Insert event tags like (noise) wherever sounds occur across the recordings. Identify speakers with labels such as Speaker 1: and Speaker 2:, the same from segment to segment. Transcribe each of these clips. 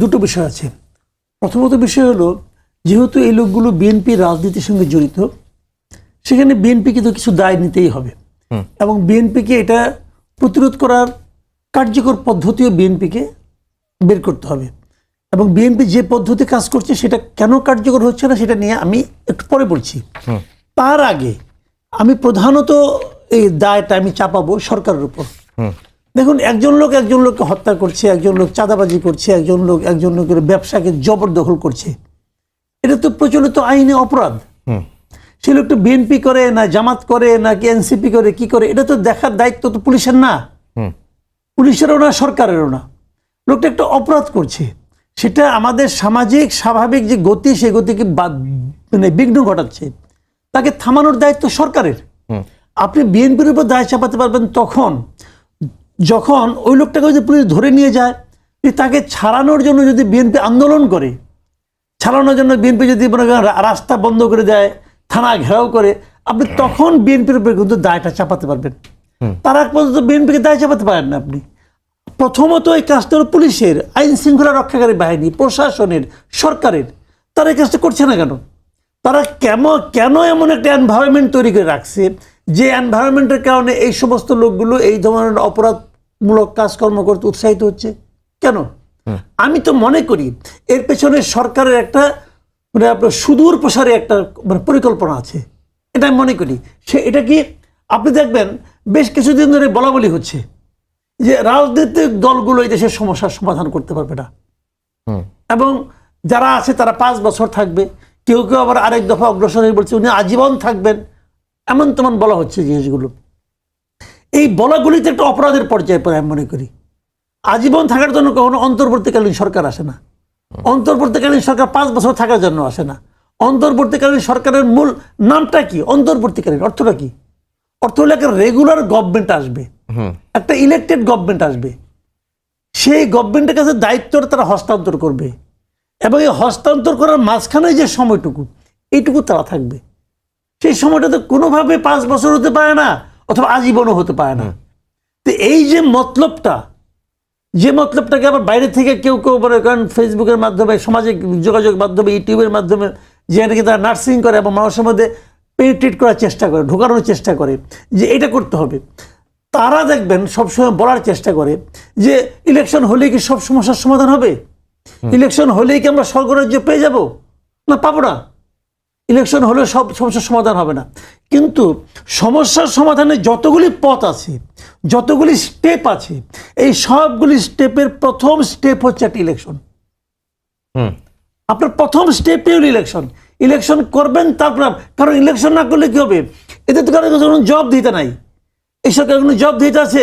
Speaker 1: দুটো বিষয় আছে। প্রথমত বিষয় হলো যেহেতু এই লোকগুলো বিএনপি রাজনীতির সঙ্গে জড়িত সেখানে বিএনপিকে তো কিছু দায় নিতেই হবে। এবং বিএনপিকে এটা প্রতিরোধ করার কার্যকর পদ্ধতিও বিএনপিকে বের করতে হবে। এবং বিএনপি যে পদ্ধতি কাজ করছে সেটা কেন কার্যকর হচ্ছে না সেটা নিয়ে আমি একটু পরে বলছি। তার আগে আমি প্রধানত এই দায়টা আমি চাপাবো সরকারের উপর। দেখুন একজন লোক একজন লোককে হত্যা করছে একজন লোক চাঁদাবাজি করছে একজন লোক একজন লোকের ব্যবসাকে জবরদখল করছে। এটা তো প্রচলিত আইনে অপরাধ। সে লোকটা বিএনপি করে না জামাত করে নাকি এনসিপি করে কি করে? এটা তো দেখার দায়িত্ব তো পুলিশের না। পুলিশেরও না সরকারেরও না। লোকটা একটা অপরাধ করছে। সেটা আমাদের সামাজিক স্বাভাবিক যে গতি সে গতিকে মানে বিঘ্ন ঘটাচ্ছে। তাকে থামানোর দায়িত্ব সরকারের। আপনি বিএনপির উপর দায় চাপাতে পারবেন তখন। যখন ওই লোকটাকে যদি পুলিশ ধরে নিয়ে যায় তাকে ছাড়ানোর জন্য যদি বিএনপি আন্দোলন করে ছাড়ানোর জন্য বিএনপি যদি মনে করেন রাস্তা বন্ধ করে দেয় থানা ঘেরাও করে আপনি তখন বিএনপির উপরে কিন্তু দায়টা চাপাতে পারবেন। তার আগ পর্যন্ত বিএনপিকে দায় চাপাতে পারেন না আপনি। প্রথমত এই কাজটা হলো পুলিশের আইন শৃঙ্খলা রক্ষাকারী বাহিনী প্রশাসনের সরকারের। তারা এই কাজটা করছে না কেন? তারা কেন কেন এমন একটা এনভায়রনমেন্ট তৈরি করে রাখছে যে এনভায়রনমেন্টের কারণে এই সমস্ত লোকগুলো এই ধরনের অপরাধমূলক কাজকর্ম করতে উৎসাহিত হচ্ছে। কেন? আমি তো মনে করি এর পেছনে সরকারের একটা মানে আপনার সুদূর প্রসারে একটা মানে পরিকল্পনা আছে। এটা আমি মনে করি। সে এটা কি আপনি দেখবেন বেশ কিছুদিন ধরে বলা বলি হচ্ছে যে রাজনৈতিক দলগুলো এই দেশের সমস্যার সমাধান করতে পারবে না। এবং যারা আছে তারা পাঁচ বছর থাকবে কেউ কেউ আবার আরেক দফা অগ্রসর হয়ে বলছে উনি আজীবন থাকবেন। এমন তেমন বলা হচ্ছে জিনিসগুলো। এই বলাগুলিতে একটা অপরাধের পর্যায়ে পড়ে আমি মনে করি। আজীবন থাকার জন্য কখনো অন্তর্বর্তীকালীন সরকার আসে না। অন্তর্বর্তীকালীন সরকার পাঁচ বছর থাকার জন্য আসে না। অন্তর্বর্তীকালীন সরকারের মূল নামটা কি? অন্তর্বর্তীকালীন অর্থটা কি? অর্থ হলো একটা রেগুলার গভর্নমেন্ট আসবে। একটা ইলেকটেড গভর্নমেন্ট আসবে। সেই গভর্নমেন্টের কাছে দায়িত্বটা তারা হস্তান্তর করবে। এবং এই হস্তান্তর করার মাঝখানে যে সময়টুকু এইটুকু তারা থাকবে। সেই সময়টা তো কোনোভাবে পাঁচ বছর হতে পারে না। অথবা আজীবনও হতে পারে না। তো এই যে মতলবটা যে মতলবটাকে আবার বাইরে থেকে কেউ কেউ মনে করেন ফেসবুকের মাধ্যমে সামাজিক যোগাযোগ মাধ্যমে ইউটিউবের মাধ্যমে যে নাকি তারা নার্সিং করে এবং মানুষের মধ্যে পেনিট্রেট করার চেষ্টা করে ঢোকানোর চেষ্টা করে যে এটা করতে হবে। তারা দেখবেন সবসময় বলার চেষ্টা করে যে ইলেকশন হলেই কি সব সমস্যার সমাধান হবে? ইলেকশন হলেই কি আমরা স্বর্গরাজ্য পেয়ে যাব? না পাবো না? ইলেকশন হলে সব সমস্যার সমাধান হবে না। কিন্তু সমস্যার সমাধানে যতগুলি পথ আছে যতগুলি স্টেপ আছে এই সবগুলি স্টেপের প্রথম স্টেপ হচ্ছে একটা ইলেকশন আপনার প্রথম স্টেপই হলো ইলেকশন ইলেকশন করবেন তারপর কারণ ইলেকশন না করলে কি হবে? এদের তো কারও কোনো জব দিতে নাই। এই সরকার কোনো জব দিতে আছে?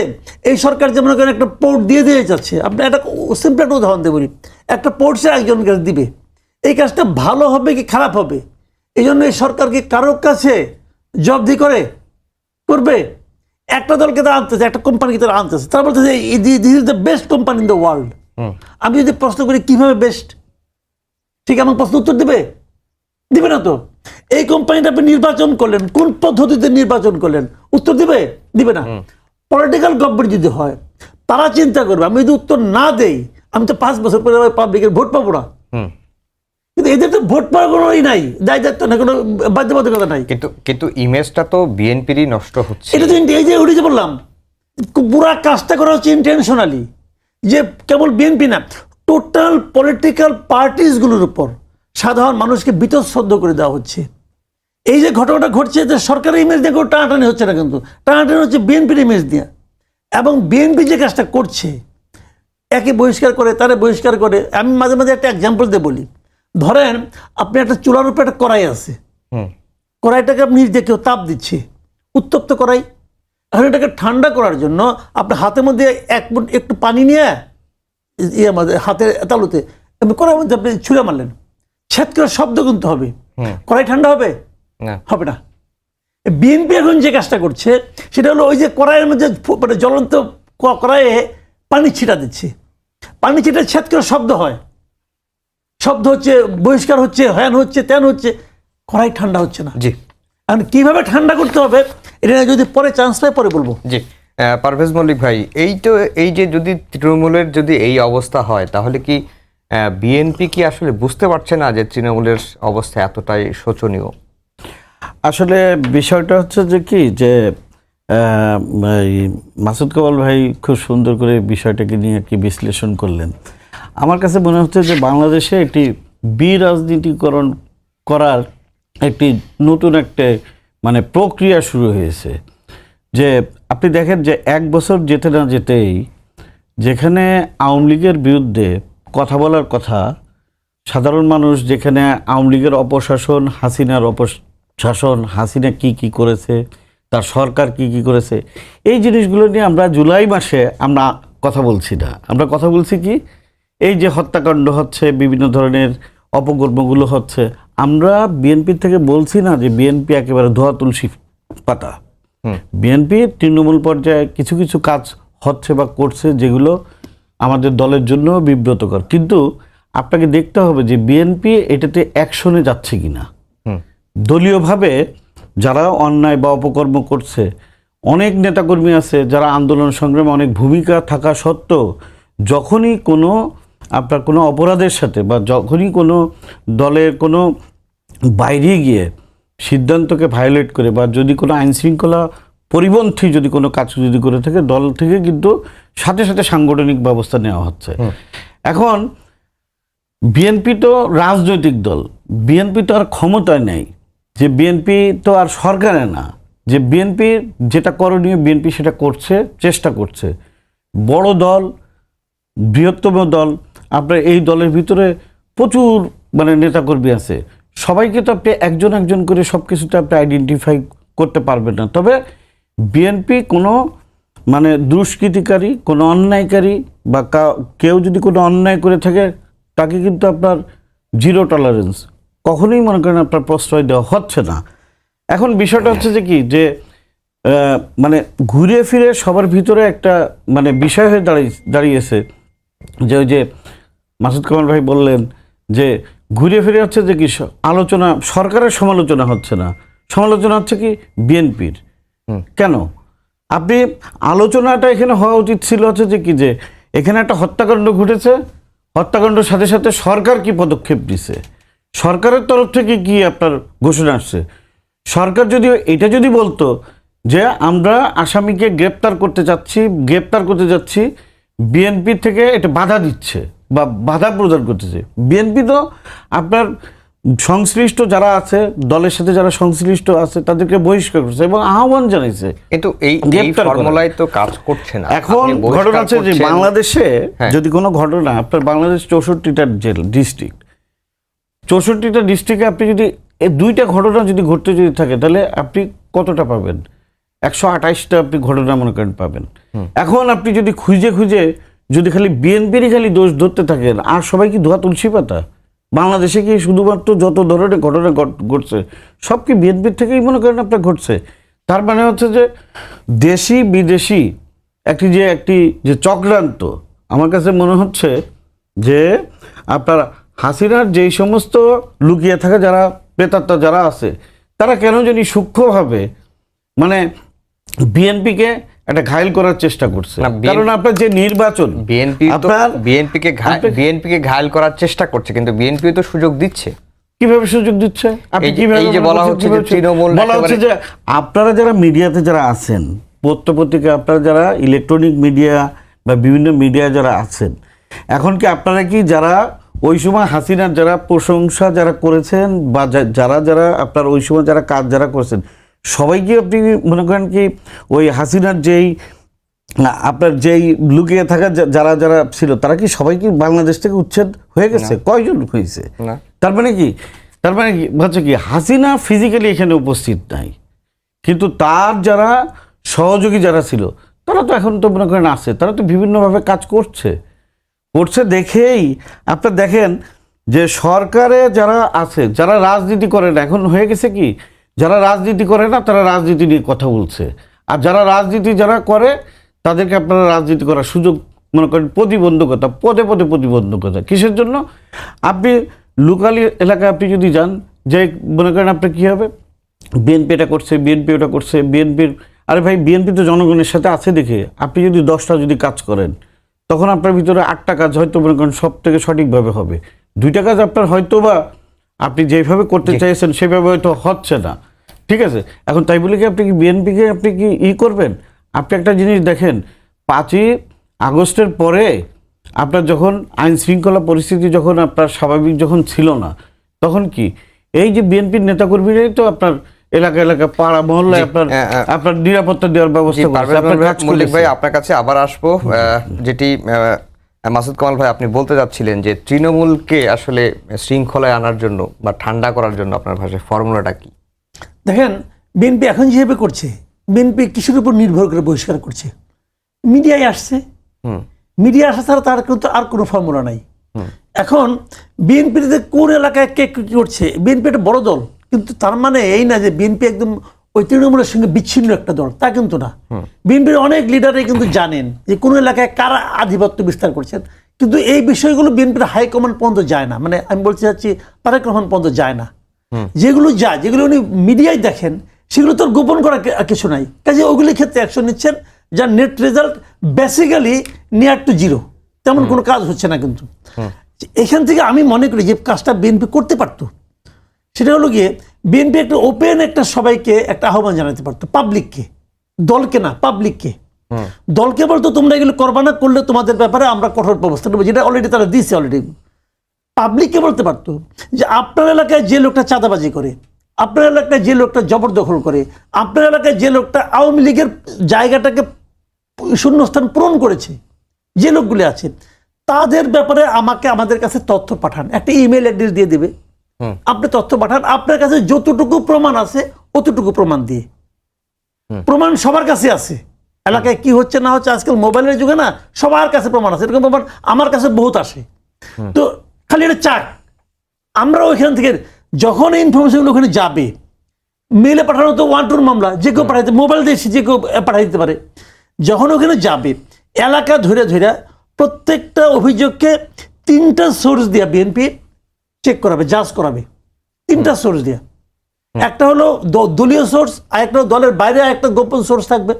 Speaker 1: এই সরকার যেমন করেন একটা পোর্ট দিয়ে দিয়ে যাচ্ছে। আপনি একটা সিম্পল একটা উদাহরণ দেবনি একটা পোর্ট সে একজন দিবে। এই কাজটা ভালো হবে কি খারাপ হবে? এই জন্য এই সরকারকে কারোর কাছে জব দিয়ে করে? করবে? একটা দলকে তারা আনতেছে একটা কোম্পানিকে তারা আনতেছে। তারা বলতেছে this is the best company in the world আমি যদি প্রশ্ন করি কীভাবে বেস্ট ঠিক আমার প্রশ্ন উত্তর দেবে? দিবে না তো। এই কোম্পানিটা আপনি নির্বাচন করলেন কোন পদ্ধতিতে নির্বাচন করলেন? উত্তর দিবে? দিবে না। পলিটিক্যাল গভর্নমেন্ট যদি হয় তারা চিন্তা করবে আমি যদি উত্তর না দেই আমি তো পাঁচ বছর পরে পাবলিকের ভোট পাবো না। কিন্তু এদের তো ভোট পাওয়ার কোনোই নাই দায় দায়িত্ব না কোনো বাধ্যবাধকতা নাই।
Speaker 2: কিন্তু কিন্তু ইমেজটা তো বিএনপিরই নষ্ট হচ্ছে।
Speaker 1: এটা তো এই যে উঠে যে বললাম পুরা কাজটা করা হচ্ছে ইন্টেনশনালি যে কেবল বিএনপি না টোটাল পলিটিক্যাল পার্টিসগুলোর উপর সাধারণ মানুষকে বিতঃসদ্য করে দেওয়া হচ্ছে। এই যে ঘটনাটা ঘটছে যে সরকারের ইমেজ দিয়ে কোনো টানাটানি হচ্ছে না কিন্তু টানাটানি হচ্ছে বিএনপির ইমেজ দিয়ে। এবং বিএনপি যে কাজটা করছে একে বহিষ্কার করে তারে বহিষ্কার করে আমি মাঝে মাঝে একটা এক্সাম্পল দিয়ে বলি। ধরেন আপনি একটা চুলার উপরে একটা কড়াই আছে। কড়াইটাকে আপনি যে কেউ তাপ দিচ্ছে। উত্তপ্ত কড়াই। এখন এটাকে ঠান্ডা করার জন্য আপনি হাতের মধ্যে এক একটু পানি নিয়ে ইয়ে মধ্যে হাতের তালুতে কড়াইয়ের মধ্যে আপনি ছুঁড়ে মারলেন। ছেদ করে শব্দ কিন্তু হবে। কড়াই ঠান্ডা হবে?
Speaker 2: না।
Speaker 1: হবে না। বিএনপি এখন যে কাজটা করছে সেটা হলো ওই যে কড়াইয়ের মধ্যে মানে জ্বলন্ত কড়াইয়ে পানি ছিটা দিচ্ছে। পানি ছিটা ছেদ করে শব্দ হয়। শব্দ হচ্ছে বহিষ্কার হচ্ছে হ্যান হচ্ছে ত্যান হচ্ছে কড়াই ঠান্ডা হচ্ছে না।
Speaker 2: জি।
Speaker 1: এখন কীভাবে ঠান্ডা করতে হবে এটা যদি পরে চান্স পাই পরে বলব।
Speaker 2: জি। পারভেজ মল্লিক ভাই এই তো এই যে যদি তৃণমূলের যদি এই অবস্থা হয় তাহলে কি বিএনপি কি আসলে বুঝতে পারছে না যে তৃণমূলের অবস্থা এতটাই শোচনীয়?
Speaker 3: আসলে বিষয়টা হচ্ছে যে কি যে মাসুদ কামাল ভাই খুব সুন্দর করে বিষয়টাকে নিয়ে কি বিশ্লেষণ করলেন। আমার কাছে মনে হচ্ছে যে বাংলাদেশে একটি বিরাজনীতিকরণ করার একটি নতুন একটা মানে প্রক্রিয়া শুরু হয়েছে। যে আপনি দেখেন যে এক বছর যেতে না যেতেই যেখানে আওয়ামী লীগের বিরুদ্ধে কথা বলার কথা, সাধারণ মানুষ যেখানে আওয়ামী লীগের অপশাসন, হাসিনার অপশাসন, হাসিনা কি কি করেছে, তার সরকার কি কি করেছে, এই জিনিসগুলো নিয়ে আমরা জুলাই মাসে আমরা কথা বলছি না। আমরা কথা বলছি কি? এই যে হত্যাকাণ্ড হচ্ছে বিভিন্ন ধরনের অপকর্মগুলো হচ্ছে আমরা বিএনপি থেকে বলছি না যে বিএনপি একেবারে ধোয়া তুলসী পাতা। বিএনপি তৃণমূল পর্যায়ে কিছু কিছু কাজ হচ্ছে বা করছে যেগুলো আমাদের দলের জন্য বিব্রতকর। কিন্তু আপনাকে দেখতে হবে যে বিএনপি এটাতে অ্যাকশনে যাচ্ছে কিনা। দলীয়ভাবে যারা অন্যায় বা অপকর্ম করছে অনেক নেতাকর্মী আছে যারা আন্দোলন সংগ্রামে অনেক ভূমিকা থাকা সত্ত্বেও যখনই কোনো আপনার কোনো অপরাধের সাথে বা যখনই কোনো দলের কোনো বাইরে গিয়ে সিদ্ধান্তকে ভায়োলেট করে বা যদি কোনো আইন শৃঙ্খলা পরিপন্থী যদি কোনো কাজ যদি করে থাকে দল থেকে কিন্তু সাথে সাথে সাংগঠনিক ব্যবস্থা নেওয়া হচ্ছে। এখন বিএনপি তো রাজনৈতিক দল বিএনপি তো আর ক্ষমতায় নেই যে বিএনপি তো আর সরকারে না যে বিএনপি যেটা করণীয় বিএনপি সেটা করছে চেষ্টা করছে। বড় দল বৃহত্তম দল আপনার এই দলের ভিতরে প্রচুর মানে নেতাকর্মী আছে। সবাইকে তো আপনি একজন একজন করে সব কিছুতে আপনি আইডেন্টিফাই করতে পারবেন না। তবে বিএনপি কোনো মানে দুষ্কৃতিকারী, কোনো অন্যায়কারী বা কেউ যদি কোনো অন্যায় করে থাকে, তাকে কিন্তু আপনার জিরো টলারেন্স কখনোই মনে করেন আপনার প্রশ্রয় দেওয়া হচ্ছে না। এখন বিষয়টা হচ্ছে যে কি, যে মানে ঘুরে ফিরে সবার ভিতরে একটা মানে বিষয় হয়ে দাঁড়িয়ে দাঁড়িয়েছে। যে ওই যে মাসুদ কামাল ভাই বললেন যে ঘুরে ফিরে হচ্ছে যে কি আলোচনা সরকারের সমালোচনা হচ্ছে না। সমালোচনা হচ্ছে কি বিএনপির। কেন? আপনি আলোচনাটা এখানে হওয়া উচিত ছিল হচ্ছে যে কি যে এখানে একটা হত্যাকাণ্ড ঘটেছে হত্যাকাণ্ডের সাথে সাথে সরকার কি পদক্ষেপ নিছে? সরকারের তরফ থেকে কি আপনার ঘোষণা আসছে? সরকার যদি এটা যদি বলতো যে আমরা আসামিকে গ্রেপ্তার করতে চাচ্ছি গ্রেপ্তার করতে যাচ্ছি বিএনপি থেকে এটা বাধা দিচ্ছে। বা বাধা প্রদান করতেছে। বিএনপি তো আপনার সংশ্লিষ্ট যারা আছে দলের সাথে যারা সংশ্লিষ্ট আছে তাদেরকে বহিষ্কার করছে এবং আহ্বান জানাইছে।
Speaker 2: কিন্তু এই। ফর্মুলায় তো কাজ করছে না।
Speaker 3: এখন ঘটনা হচ্ছে যে বাংলাদেশে
Speaker 2: হ্যাঁ।
Speaker 3: যদি কোনো ঘটনা আপনার বাংলাদেশ চৌষট্টিটা জেল ডিস্ট্রিক্ট। চৌষট্টিটা ডিস্ট্রিক্টে আপনি যদি এই দুইটা ঘটনা যদি ঘটতে যদি থাকে তাহলে আপনি কতটা পাবেন? একশো আঠাইশটা আপনি ঘটনা মনে করেন পাবেন। এখন আপনি যদি খুঁজে খুঁজে যদি খালি বিএনপিরই খালি দোষ ধরতে থাকেন, আর সবাই কি ধোয়া তুলসী পাতা? বাংলাদেশে কি শুধুমাত্র যত ধরনের ঘটনা ঘট- ঘটছে, সব কি বিএনপির থেকেই মনে করেন আপনার ঘটছে? তার মানে হচ্ছে যে দেশি বিদেশি একটি যে একটি যে চক্রান্ত, আমার কাছে মনে হচ্ছে যে আপনার হাসিনার যেই সমস্ত লুকিয়ে থাকা যারা প্রেতাত্মা যারা আছে, তারা কেন জানি সূক্ষ্মভাবে মানে বিএনপিকে একটা ঘায়ল করার চেষ্টা করছে। কারণ আপনার যে নির্বাচন
Speaker 2: বিএনপি
Speaker 3: আপনার
Speaker 2: বিএনপিকে বিএনপিকে ঘায়ল করার চেষ্টা করছে কিন্তু বিএনপি তো সুযোগ দিচ্ছে।
Speaker 3: কীভাবে সুযোগ দিচ্ছে? আপনি কীভাবে
Speaker 2: এই যে বলা হচ্ছে যে তৃণমূল
Speaker 3: বলা হচ্ছে যে আপনারা যারা মিডিয়াতে যারা আছেন পত্রপত্রিকা আপনারা যারা ইলেকট্রনিক মিডিয়া বা বিভিন্ন মিডিয়া যারা আছেন এখন কি আপনারা কি যারা ওই সময় হাসিনার যারা প্রশংসা যারা করেছেন বা যারা যারা আপনার ওই সময় যারা কাজ যারা করেছেন সবাই কি আপনি মনে করেন কি ওই হাসিনার যেই আপনার যেই লুকিয়ে থাকা যারা যারা ছিল তারা কি সবাই কি বাংলাদেশ থেকে উচ্ছেদ হয়ে গেছে? কয়জন হয়েছে? তার মানে কি তার মানে কি হচ্ছে কি হাসিনা ফিজিক্যালি এখানে উপস্থিত নাই। কিন্তু তার যারা সহযোগী যারা ছিল তারা তো এখন তো মনে করেন আছে তারা তো বিভিন্নভাবে কাজ করছে। করছে দেখেই আপনার দেখেন যে সরকারে যারা আছে যারা রাজনীতি করেন এখন হয়ে গেছে কি যারা রাজনীতি করে না তারা রাজনীতি নিয়ে কথা বলছে। আর যারা রাজনীতি যারা করে তাদেরকে আপনারা রাজনীতি করার সুযোগ মনে করেন প্রতিবন্ধকতা পদে পদে প্রতিবন্ধকতা। কিসের জন্য? আপনি লোকালি এলাকায় আপনি যদি যান যে মনে করেন আপনার কী হবে? বিএনপি এটা করছে বিএনপি ওটা করছে বিএনপির আরে ভাই বিএনপি তো জনগণের সাথে আছে দেখে। আপনি যদি দশটা যদি কাজ করেন তখন আপনার ভিতরে আটটা কাজ হয়তো মনে করেন সব থেকে সঠিকভাবে হবে। দুইটা কাজ আপনার হয়তো বা আপনি যেভাবে করতে চাইছেন সেভাবে হয়তো হচ্ছে না। ঠিক আছে? এখন তাই বলে কি আপনি কি বিএনপিকে আপনি কি ই করবেন? আপনি একটা জিনিস দেখেন পাঁচই আগস্টের পরে আপনার যখন আইন শৃঙ্খলা পরিস্থিতি যখন আপনার স্বাভাবিক যখন ছিল না তখন কি এই যে বিএনপির নেতাকর্মীরাই তো আপনার এলাকা এলাকা পাড়া মহল্লায় আপনার আপনার নিরাপত্তা দেওয়ার ব্যবস্থা
Speaker 2: মল্লিক ভাই আপনার কাছে আবার আসব। যেটি মাসুদ কামাল ভাই আপনি বলতে যাচ্ছিলেন যে তৃণমূলকে আসলে শৃঙ্খলায় আনার জন্য বা ঠান্ডা করার জন্য আপনার ভাষায় ফর্মুলাটা কি?
Speaker 1: দেখেন বিএনপি এখন যেভাবে করছে বিএনপি কিসের উপর নির্ভর করে বহিষ্কার করছে। মিডিয়ায় আসছে। মিডিয়া আসা ছাড়া তার কিন্তু আর কোনো ফর্মুলা নাই। এখন বিএনপির যে কোন এলাকায় কে কি করছে বিএনপি একটা বড় দল কিন্তু তার মানে এই না যে বিএনপি একদম ওই তৃণমূলের সঙ্গে বিচ্ছিন্ন একটা দল তা কিন্তু না। বিএনপির অনেক লিডারই কিন্তু জানেন যে কোন এলাকায় কারা আধিপত্য বিস্তার করছেন। কিন্তু এই বিষয়গুলো বিএনপির হাইকমান্ড পর্যন্ত যায় না। মানে আমি বলতে চাচ্ছি তারেক রহমান পর্যন্ত যায় না। যেগুলো যায় যেগুলো উনি মিডিয়ায় দেখেন সেগুলো তো গোপন করা কিছু নাই। কাজে ওগুলির ক্ষেত্রে অ্যাকশন নিচ্ছেন যার net result basically near to zero তেমন কোনো কাজ হচ্ছে না কিন্তু। এখান থেকে আমি মনে করি যে কাজটা বিএনপি করতে পারতো। সেটা হলো গিয়ে বিএনপি একটা ওপেন একটা সবাইকে একটা আহ্বান জানাতে পারতো পাবলিককে দলকে না পাবলিককে দলকে বলতো তোমরা এগুলো করবা না করলে তোমাদের ব্যাপারে আমরা কঠোর ব্যবস্থা নেব। যেটা অলরেডি তারা দিচ্ছে অলরেডি পাবলিককে বলতে পারতো যে আপনার এলাকায় যে লোকটা চাঁদাবাজি করে আপনার এলাকায় যে লোকটা জবরদখল করে আপনার এলাকায় যে লোকটা আওয়ামী লীগের জায়গাটাকে শূন্যস্থান পূরণ করেছে যে লোকগুলি আছে তাদের ব্যাপারে আমাকে আমাদের কাছে তথ্য পাঠান। একটা ইমেল অ্যাড্রেস দিয়ে দেবে। আপনি তথ্য পাঠান। আপনার কাছে যতটুকু প্রমাণ আছে অতটুকু প্রমাণ দিয়ে। প্রমাণ সবার কাছে আছে। এলাকায় কি হচ্ছে না হচ্ছে আজকাল মোবাইলের যুগে না সবার কাছে প্রমাণ আছে। এরকম প্রমাণ আমার কাছে বহুত আসে। তো খালি এটা চাক। আমরা ওইখান থেকে যখন ইনফরমেশনগুলো ওখানে যাবে মেলে পাঠানো তো ওয়ান টুর মামলা যে কেউ পাঠাইতে মোবাইল দিয়ে যে কেউ পাঠাই দিতে পারে। যখন ওখানে যাবে এলাকা ধরে ধরে প্রত্যেকটা অভিযোগকে তিনটা সোর্স দিয়া বিএনপি চেক করাবে জাজ করাবে। তিনটা সোর্স দিয়া। একটা হলো দ- দলীয় সোর্স আর একটা দলের বাইরে একটা গোপন সোর্স থাকবে।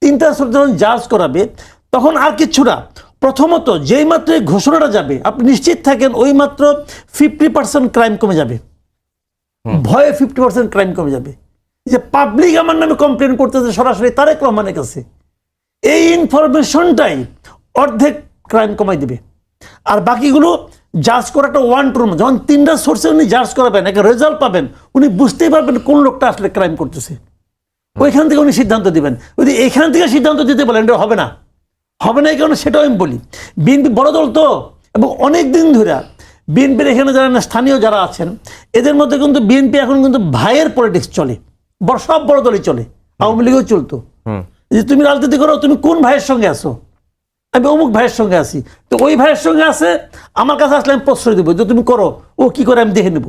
Speaker 1: তিনটা সোর্স যখন জাজ করাবে তখন আর কিচ্ছু না। প্রথমত যেই মাত্র এই ঘোষণাটা যাবে আপনি নিশ্চিত থাকেন ওই মাত্র ফিফটি পার্সেন্ট ক্রাইম কমে যাবে। ভয়ে ফিফটি পার্সেন্ট ক্রাইম কমে যাবে। যে পাবলিক আমার নামে কমপ্লেন করতেছে সরাসরি তারেক রহমানের কাছে। এই ইনফরমেশনটাই অর্ধেক ক্রাইম কমাই দিবে। আর বাকিগুলো জাজ করাটা ওয়ান টুর যখন তিনটা সোর্সে উনি জাজ করাবেন একটা রেজাল্ট পাবেন উনি বুঝতেই পারবেন কোন লোকটা আসলে ক্রাইম করতেছে। ওইখান থেকে উনি সিদ্ধান্ত দিবেন। যদি এখান থেকে সিদ্ধান্ত দিতে বলেন এটা হবে না। হবে না কেন সেটাও আমি বলি। বিএনপি বড় দল তো এবং অনেক দিন ধরে বিএনপির এখানে যারা না স্থানীয় যারা আছেন এদের মধ্যে কিন্তু বিএনপি এখন কিন্তু ভাইয়ের পলিটিক্স চলে। বড় সব বড় দলই চলে। আওয়ামী লীগও চলতো। যে তুমি রাজনীতি করো তুমি কোন ভাইয়ের সঙ্গে আসো আমি অমুক ভাইয়ের সঙ্গে আছি। তো ওই ভাইয়ের সঙ্গে আছে আমার কাছে আসলে আমি প্রশ্রয় দেবো যে তুমি করো ও কি করে আমি দেখে নেব।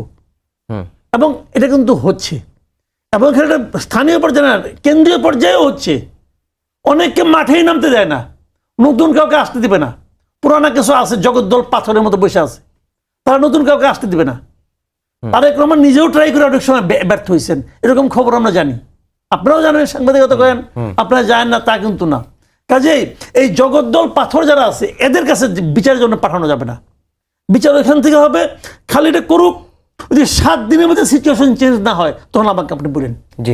Speaker 1: এবং এটা কিন্তু হচ্ছে। এবং এখানে স্থানীয় পর্যায়ে না কেন্দ্রীয় পর্যায়েও হচ্ছে। অনেককে মাঠেই নামতে দেয় না। নতুন কাউকে আসতে দিবে না। পুরানা কিছু আছে জগদ্দল পাথরের মতো বসে আছে। তারা নতুন কাউকে আসতে দিবে না। তারেক রহমান নিজেও ট্রাই করে অনেক সময় ব্যর্থ হয়েছেন। এরকম খবর আমরা জানি। আপনারাও জানেন সাংবাদিকতা করেন। আপনারা জানেন না তা কিন্তু না। কাজেই এই জগদ্দল পাথর যারা আছে এদের কাছে বিচারের জন্য পাঠানো যাবে না। বিচার ওইখান থেকে হবে খালি এটা করুক। যদি সাত দিনের মধ্যে সিচুয়েশন চেঞ্জ না হয় তখন আমাকে আপনি বলেন।
Speaker 2: জি।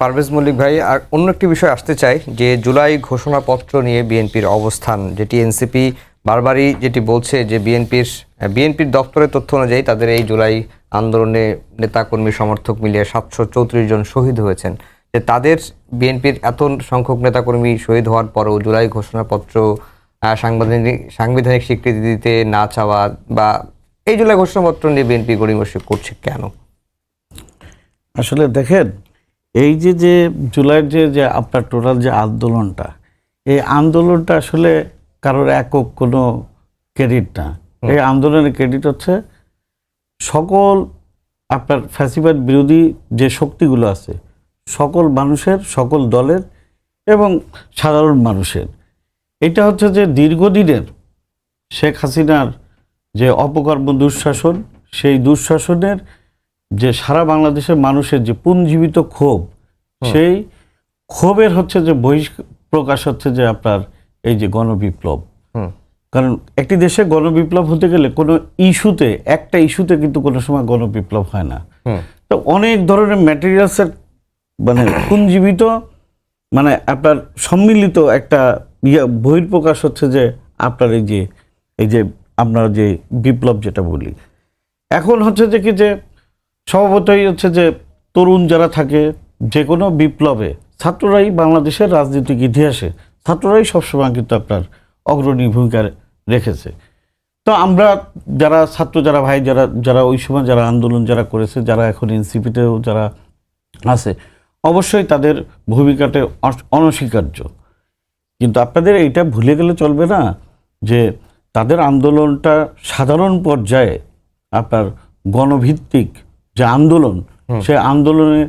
Speaker 2: পারভেজ মল্লিক ভাই, আর অন্য একটি বিষয় আসতে চাই, যে জুলাই ঘোষণাপত্র নিয়ে বিএনপির অবস্থান, যেটি এনসিপি বারবারই যেটি বলছে যে বিএনপির বিএনপির দপ্তরের তথ্য অনুযায়ী তাদের এই জুলাই আন্দোলনে নেতাকর্মী, সমর্থক মিলিয়ে সাতশো চৌত্রিশ জন শহীদ হয়েছেন। যে তাদের বিএনপির এত সংখ্যক নেতাকর্মী শহীদ হওয়ার পরেও জুলাই ঘোষণাপত্র সাংবিধানিক সাংবিধানিক স্বীকৃতি দিতে না চাওয়া বা এই জুলাই ঘোষণাপত্র নিয়ে বিএনপি গড়িমসি করছে কেন?
Speaker 3: আসলে দেখেন এই যে যে জুলাইয়ের যে যে আপনার টোটাল যে আন্দোলনটা এই আন্দোলনটা আসলে কারোর একক কোনো ক্রেডিট না। এই আন্দোলনের ক্রেডিট হচ্ছে সকল আপনার ফ্যাসিবাদ বিরোধী যে শক্তিগুলো আছে সকল মানুষের সকল দলের এবং সাধারণ মানুষের। এটা হচ্ছে যে দীর্ঘদিনের শেখ হাসিনার যে অপকর্ম দুঃশাসন সেই দুঃশাসনের যে সারা বাংলাদেশের মানুষের যে পুঞ্জীবিত ক্ষোভ সেই ক্ষোভের হচ্ছে যে বহিষ্ প্রকাশ হচ্ছে যে আপনার এই যে গণবিপ্লব। কারণ একটি দেশে গণবিপ্লব হতে গেলে কোনো ইস্যুতে একটা ইস্যুতে কিন্তু কোনো সময় গণবিপ্লব হয় না। তো অনেক ধরনের ম্যাটেরিয়ালসের মানে পুঞ্জীবিত মানে আপনার সম্মিলিত একটা ইয়ে বহির্প্রকাশ হচ্ছে যে আপনার এই যে এই যে আমরা যে বিপ্লব যেটা বলি। এখন হচ্ছে যে কি যে স্বভাবতই হচ্ছে যে তরুণ যারা থাকে, যে কোনো বিপ্লবে ছাত্ররাই বাংলাদেশের রাজনৈতিক ইতিহাসে ছাত্ররাই সবসময় কিন্তু আপনার অগ্রণী ভূমিকা রেখেছে। তো আমরা যারা ছাত্র, যারা ভাই, যারা যারা ওই সময় যারা আন্দোলন যারা করেছে, যারা এখন এনসিপিতেও যারা আছে, অবশ্যই তাদের ভূমিকাটা অনস্বীকার্য। কিন্তু আপনাদের এইটা ভুলে গেলে চলবে না যে তাদের আন্দোলনটা সাধারণ পর্যায়ে আপনার গণভিত্তিক যে আন্দোলন সে আন্দোলনের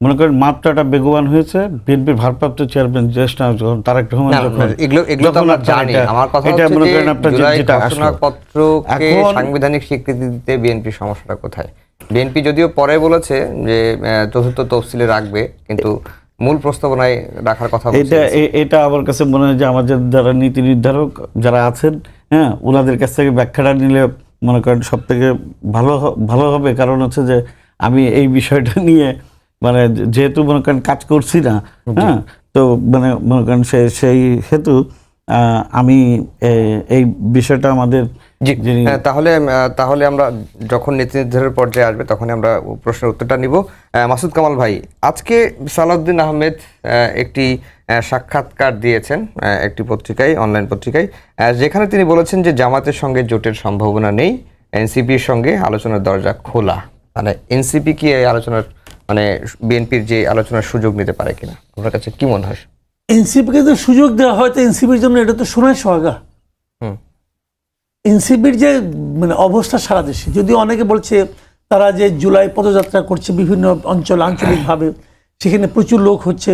Speaker 3: মনে করেন মাত্রাটা বেগবান হয়েছে। বিএনপির ভারপ্রাপ্ত চেয়ারম্যান জ্যেষ্ঠ যখন তারেক রহমান যখন
Speaker 2: এগুলো এগুলো তো আমরা জানি।
Speaker 3: এটা-
Speaker 2: আমার কথা
Speaker 3: এটা মনে করেন আপনার যেটা
Speaker 2: ঘোষণাপত্রকে সাংবিধানিক স্বীকৃতি দিতে বিএনপির সমস্যাটা কোথায়? বিএনপি যদিও পরে বলেছে যে চতুর্থ তফসিলে রাখবে কিন্তু মূল প্রস্তাবনায় রাখার কথা
Speaker 3: এটা এটা আমার কাছে মনে হয় যে আমাদের যারা নীতি নির্ধারক যারা আছেন হ্যাঁ ওনাদের কাছ থেকে ব্যাখ্যাটা নিলে মনে করেন সব থেকে ভালো ভালো হবে কারণ হচ্ছে যে আমি এই বিষয়টা (laughs) নিয়ে মানে যেহেতু মনে করেন কাজ করছি না হ্যাঁ তো মানে মনে করেন সে সেই হেতু আমি এই বিষয়টা আমাদের
Speaker 2: তাহলে তাহলে আমরা যখন নীতি নির্ধারণের পর্যায়ে আসবে তখন আমরা প্রশ্নের উত্তরটা নিব। মাসুদ কামাল ভাই আজকে সালাউদ্দিন আহমেদ আহ, একটি সাক্ষাৎকার দিয়েছেন একটি পত্রিকায় অনলাইন পত্রিকায় যেখানে তিনি বলেছেন যে জামাতের সঙ্গে জোটের সম্ভাবনা নেই এনসিপির সঙ্গে আলোচনার দরজা খোলা। মানে এনসিপি কি এই আলোচনার মানে বিএনপির যে আলোচনার সুযোগ নিতে পারে কিনা? আপনার কাছে কি মনে হয়?
Speaker 1: এনসিপিকে তো সুযোগ দেওয়া হয়তো এনসিপির জন্য এটা তো সোনায় সোহাগা। এনসিপির যে মানে অবস্থা সারা দেশে যদিও অনেকে বলছে তারা যে জুলাই পদযাত্রা করছে বিভিন্ন অঞ্চল আঞ্চলিকভাবে সেখানে প্রচুর লোক হচ্ছে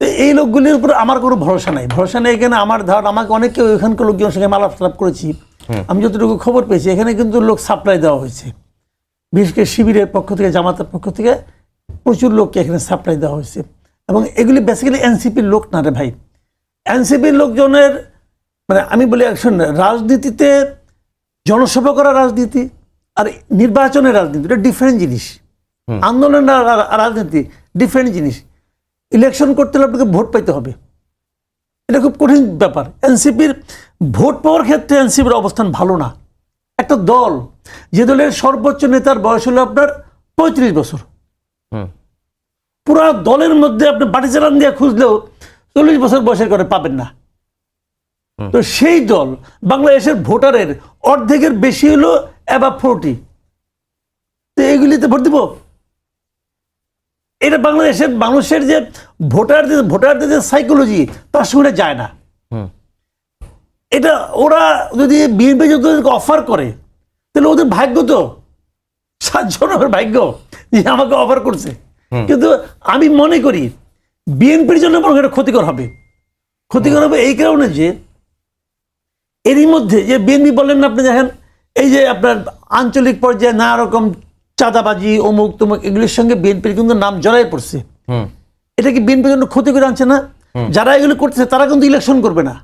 Speaker 1: তো এই লোকগুলির উপর আমার কোনো ভরসা নাই। ভরসা নেই এখানে আমার ধারণা আমাকে অনেকে ওইখানকার লোকজনের সঙ্গে মালাপ করেছি। আমি যতটুকু খবর পেয়েছি এখানে কিন্তু লোক সাপ্লাই দেওয়া হয়েছে। বিশেষ করে শিবিরের পক্ষ থেকে জামাতের পক্ষ থেকে প্রচুর লোককে এখানে সাপ্লাই দেওয়া হয়েছে। এবং এগুলি বেসিক্যালি এনসিপির লোক না রে ভাই। এনসিপির লোকজনের মানে আমি বলি একশন রাজনীতিতে জনসভা করা রাজনীতি আর নির্বাচনের রাজনীতি এটা ডিফারেন্ট জিনিস। আন্দোলন রাজনীতি ডিফারেন্ট জিনিস। ইলেকশন করতে হলে আপনাকে ভোট পাইতে হবে। এটা খুব কঠিন ব্যাপার। এনসিপির ভোট পাওয়ার ক্ষেত্রে এনসিপির অবস্থান ভালো না। একটা দল যে দলের সর্বোচ্চ নেতার বয়স হলো আপনার পঁয়ত্রিশ বছর।
Speaker 2: হুম।
Speaker 1: পুরা দলের মধ্যে আপনি বাটি চালান দিয়ে খুঁজলেও চল্লিশ বছর বয়সের করে পাবেন না। তো সেই দল বাংলাদেশের ভোটারের অর্ধেকের বেশি হলো অ্যাবাভ ফোরটি তো এগুলিতে ভোট দিব? এটা বাংলাদেশের মানুষের যে ভোটারদের ভোটারদের যে সাইকোলজি তার সঙ্গে যায় না। এটা ওরা যদি বিএনপি যদি অফার করে তাহলে ওদের ভাগ্য তো সাতজনের ভাগ্য যে আমাকে অফার করছে। কিন্তু আমি মনে করি বিএনপির জন্য বরং এটা ক্ষতিকর হবে। ক্ষতিকর হবে এই কারণে যে এরই মধ্যে যে বিএনপি বললেন না আপনি দেখেন এই যে আপনার আঞ্চলিক পর্যায়ে নানা রকম চাঁদাবাজি অমুক তমুক এগুলির সঙ্গে বিএনপির কিন্তু নাম জড়াই পড়ছে। এটা কি বিএনপির জন্য ক্ষতি করে আনছে না? যারা এগুলো করতেছে তারা কিন্তু ইলেকশন করবে না।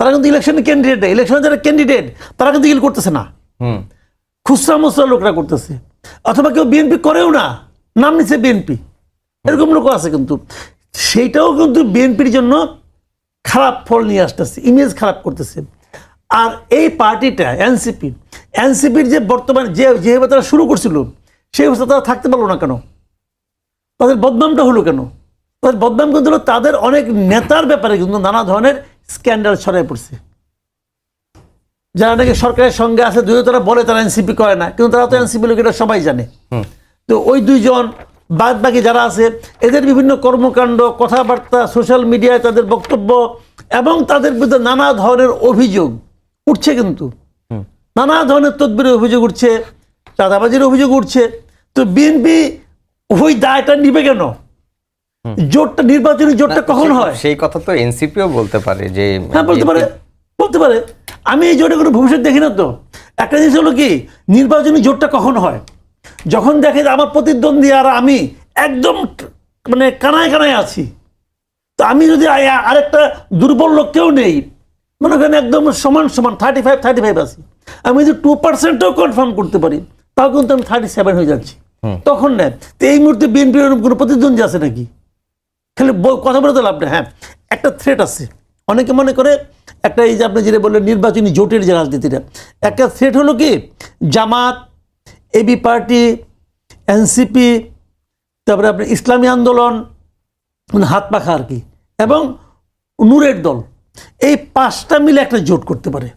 Speaker 1: তারা কিন্তু ইলেকশনে ক্যান্ডিডেট ইলেকশনে যারা ক্যান্ডিডেট তারা কিন্তু এগুলো করতেছে না।
Speaker 2: হুম।
Speaker 1: খুচরা মুচরা লোকরা করতেছে। অথবা কেউ বিএনপি করেও না। নাম নিচ্ছে বিএনপি। এরকম লোক আছে কিন্তু। সেইটাও কিন্তু বিএনপির জন্য খারাপ ফল নিয়ে আসতেছে ইমেজ খারাপ করতেছে। আর এই পার্টিটা, এনসিপি, এনসিপির যে বর্তমানে যে যেভাবে তারা শুরু করছিল সেই অবস্থা তারা থাকতে পারল না কেন? তাদের বদনামটা হলো কেন? তাদের বদনাম কিন্তু হলো তাদের অনেক নেতার ব্যাপারে কিন্তু নানা ধরনের স্ক্যান্ডাল ছড়ায় পড়ছে। যারা নাকি সরকারের সঙ্গে আছে যদিও তারা বলে তারা এনসিপি করে না, কিন্তু তারা তো এনসিপি লোক, এটা সবাই জানে। তো ওই দুইজন বাদ বাকি যারা আছে এদের বিভিন্ন কর্মকাণ্ড কথাবার্তা সোশ্যাল মিডিয়ায় তাদের বক্তব্য এবং তাদের বিরুদ্ধে নানা ধরনের অভিযোগ উঠছে কিন্তু। নানা ধরনের তদবিরের অভিযোগ উঠছে চাঁদাবাজির অভিযোগ উঠছে। তো বিএনপি ওই দায়টা নিবে কেন? জোটটা নির্বাচনী জোটটা কখন হয়?
Speaker 2: সেই কথা তো এনসিপিও বলতে পারে যে
Speaker 1: হ্যাঁ বলতে পারে। বলতে পারে। আমি এই জোটে কোনো ভবিষ্যৎ দেখি না তো। একটা জিনিস হলো কি? নির্বাচনী জোটটা কখন হয়? যখন দেখে যে আমার প্রতিদ্বন্দ্বী আর আমি একদম মানে কানায় কানায় আছি তো আমি যদি আরেকটা দুর্বল লোক কেউ নেই মনে করেন একদম সমান সমান থার্টি ফাইভ থার্টি ফাইভ আছি আমি যদি টু পার্সেন্টও কনফার্ম করতে পারি তাও কিন্তু আমি থার্টি সেভেন হয়ে যাচ্ছি। তখন নেয় তো এই মুহূর্তে বিএনপির কোনো প্রতিদ্বন্দ্বী আছে নাকি? খালি কথা বলে তো লাভ নেই। হ্যাঁ একটা থ্রেট আছে। অনেকে মনে করে একটা এই যে আপনি যেটা বললেন নির্বাচনী জোটের যে রাজনীতিটা একটা থ্রেট হলো কি? জামাত এবি পার্টি এনসিপি তারপরে আপনার ইসলামী আন্দোলন মানে হাত পাখা আর কি। এবং নূরের দল। এই পাঁচটা মিলে একটা জোট করতে পারে।